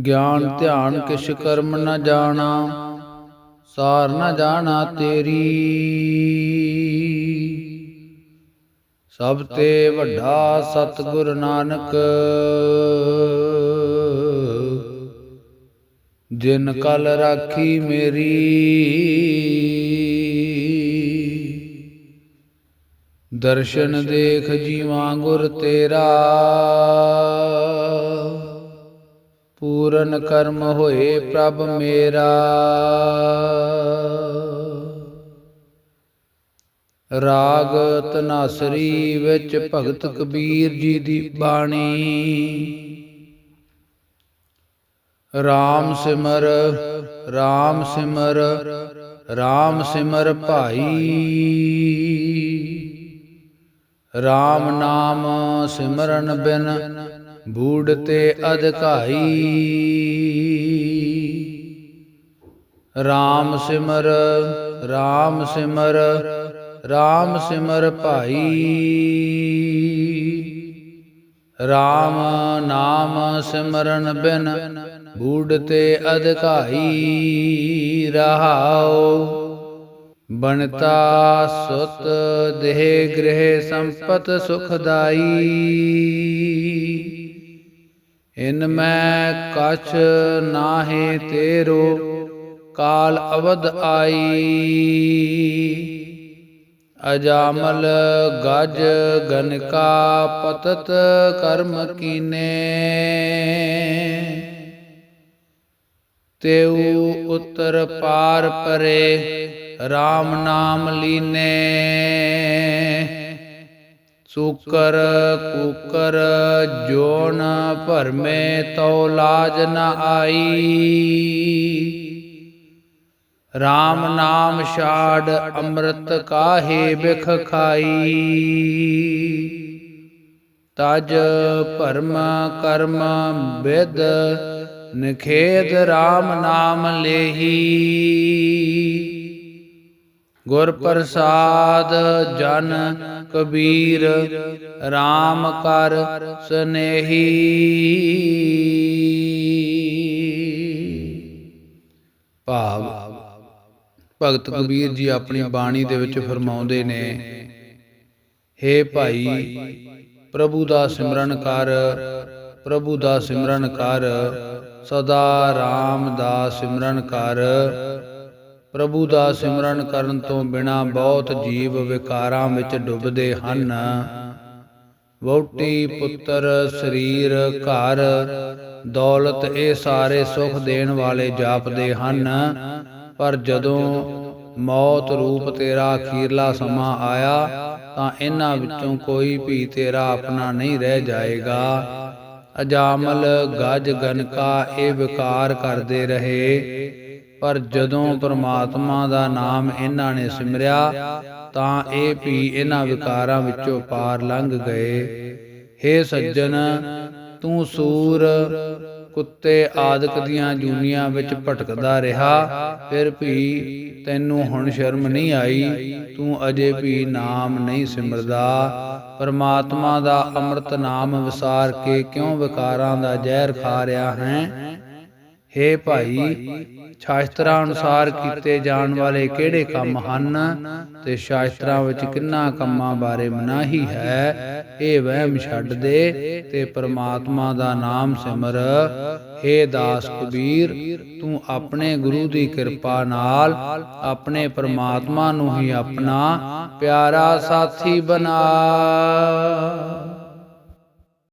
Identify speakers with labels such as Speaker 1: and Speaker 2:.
Speaker 1: ਗਿਆਨ ਧਿਆਨ ਕਿਛ ਕਰਮ ਨ ਜਾਣਾ ਸਾਰ ਨ ਜਾਣਾ ਤੇਰੀ। ਸਭ ਤੇ ਵੱਡਾ ਸਤਿਗੁਰ ਨਾਨਕ ਜਿਨ ਕਲ ਰਾਖੀ ਮੇਰੀ। ਦਰਸ਼ਨ ਦੇਖ ਜੀਵਾਂ ਗੁਰ ਤੇਰਾ। ਪੂਰਨ ਕਰਮ ਹੋਏ ਪ੍ਰਭ ਮੇਰਾ। ਰਾਗ ਤਨਾਸਰੀ ਵਿੱਚ ਭਗਤ ਕਬੀਰ ਜੀ ਦੀ ਬਾਣੀ। RAM ਸਿਮਰ RAM ਸਿਮਰ RAM ਸਿਮਰ ਭਾਈ। RAM ਨਾਮ ਸਿਮਰਨ ਬਿਨ ਬੂੜ ਤੇ ਅਧਿਕਾਈ। RAM ਸਿਮਰ RAM ਸਿਮਰ RAM ਸਿਮਰ ਭਾਈ। RAM ਨਾਮ ਸਿਮਰਨ ਬਿਨ ਬੂੜ ਤੇ ਅਧਿਕਾਈ ਰਹਾਉ। ਬਣਤਾ ਸੁਤ ਦੇਹ ਗ੍ਰਹਿ ਸੰਪਤ ਸੁਖਦਾਈ ਇਨ ਮੈਂ ਕਛ ਨਾਹੇ ਤੇਰੋ, ਕਾਲ ਅਵਧ ਆਈ। ਅਜਾਮਲ ਗਜ ਗਨਕਾ ਪਤਤ ਕਰਮ ਕੀਨੇ। ਤੇਉ ਉਤਰ ਪਾਰ ਪਰੇ RAM ਨਾਮ ਲੀਨੇ। ਸੂਕਰ ਕੂਕਰ ਜੋਨ ਭਰਮੇ ਤਉ ਲਾਜ ਨ ਆਈ। RAM ਨਾਮ ਛਾੜ ਅੰਮ੍ਰਿਤ ਕਾਹੇ ਬਿਖ ਖਾਈ। ਤਜ ਭਰਮ ਕਰਮ ਵਿਦ ਨਖੇਦ RAM ਨਾਮ ਲੇਹੀ। ਗੁਰ ਪ੍ਰਸਾਦ ਜਨ ਕਬੀਰ RAM ਕਰ ਸਨੇਹੀ। ਭਾਵ, ਭਗਤ ਕਬੀਰ ਜੀ ਆਪਣੀ ਬਾਣੀ ਦੇ ਵਿੱਚ ਫਰਮਾਉਂਦੇ ਨੇ, ਹੇ ਭਾਈ, ਪ੍ਰਭੂ ਦਾ ਸਿਮਰਨ ਕਰ, ਪ੍ਰਭੂ ਦਾ ਸਿਮਰਨ ਕਰ, ਸਦਾ RAM ਦਾ ਸਿਮਰਨ ਕਰ। ਪ੍ਰਭੂ ਦਾ ਸਿਮਰਨ ਕਰਨ ਤੋਂ ਬਿਨਾ ਬਹੁਤ ਜੀਵ ਵਿਕਾਰਾਂ ਵਿੱਚ ਡੁੱਬਦੇ ਹਨ। ਵਹੁਟੀ, ਪੁੱਤਰ, ਸਰੀਰ, ਘਰ, ਦੌਲਤ ਇਹ ਸਾਰੇ ਸੁਖ ਦੇਣ ਵਾਲੇ ਜਾਪਦੇ ਹਨ। ਪਰ ਜਦੋਂ ਮੌਤ ਰੂਪ ਤੇਰਾ ਅਖੀਰਲਾ ਸਮਾਂ ਆਇਆ ਤਾਂ ਇਹਨਾਂ ਵਿੱਚੋਂ ਕੋਈ ਵੀ ਤੇਰਾ ਆਪਣਾ ਨਹੀਂ ਰਹਿ ਜਾਏਗਾ। ਅਜਾਮਲ ਗਜ ਗਨਕਾ ਇਹ ਵਿਕਾਰ ਕਰਦੇ ਰਹੇ। ਪਰ ਜਦੋਂ ਪ੍ਰਮਾਤਮਾ ਦਾ ਨਾਮ ਇਹਨਾਂ ਨੇ ਸਿਮਰਿਆ, ਤਾਂ ਇਹ ਵੀ ਇਹਨਾਂ ਵਿਕਾਰਾਂ ਵਿੱਚੋਂ ਪਾਰ ਲੰਘ ਗਏ। ਹੇ ਸੱਜਣ, ਤੂੰ ਸੂਰ, ਕੁੱਤੇ ਆਦਿਕ ਦੀਆਂ ਜੂਨੀਆਂ ਵਿੱਚ ਭਟਕਦਾ ਰਿਹਾ, ਫਿਰ ਵੀ ਤੈਨੂੰ ਹੁਣ ਸ਼ਰਮ ਨਹੀਂ ਆਈ, ਤੂੰ ਅਜੇ ਵੀ ਨਾਮ ਨਹੀਂ ਸਿਮਰਦਾ। ਪਰਮਾਤਮਾ ਦਾ ਅੰਮ੍ਰਿਤ ਨਾਮ ਵਿਸਾਰ ਕੇ ਕਿਉਂ ਵਿਕਾਰਾਂ ਦਾ ਜ਼ਹਿਰ ਖਾ ਰਿਹਾ ਹੈ? ਹੇ ਭਾਈ ਸ਼ਾਸਤਰਾਂ ਅਨੁਸਾਰ ਕੀਤੇ ਜਾਣ ਵਾਲੇ ਕਿਹੜੇ ਕੰਮ ਹਨ ਤੇ ਸ਼ਾਸਤਰਾਂ ਵਿੱਚ ਕਿੰਨਾ ਕੰਮਾਂ ਬਾਰੇ ਮਨਾਹੀ ਹੈ, ਇਹ ਵਹਿਮ ਛੱਡ ਦੇ ਤੇ ਪ੍ਰਮਾਤਮਾ ਦਾ ਨਾਮ ਸਿਮਰ, ਹੇ ਦਾਸ ਕਬੀਰ, ਤੂੰ ਆਪਣੇ ਗੁਰੂ ਦੀ ਕਿਰਪਾ ਨਾਲ ਆਪਣੇ ਪ੍ਰਮਾਤਮਾ ਨੂੰ ਹੀ ਆਪਣਾ ਪਿਆਰਾ ਸਾਥੀ ਬਣਾ।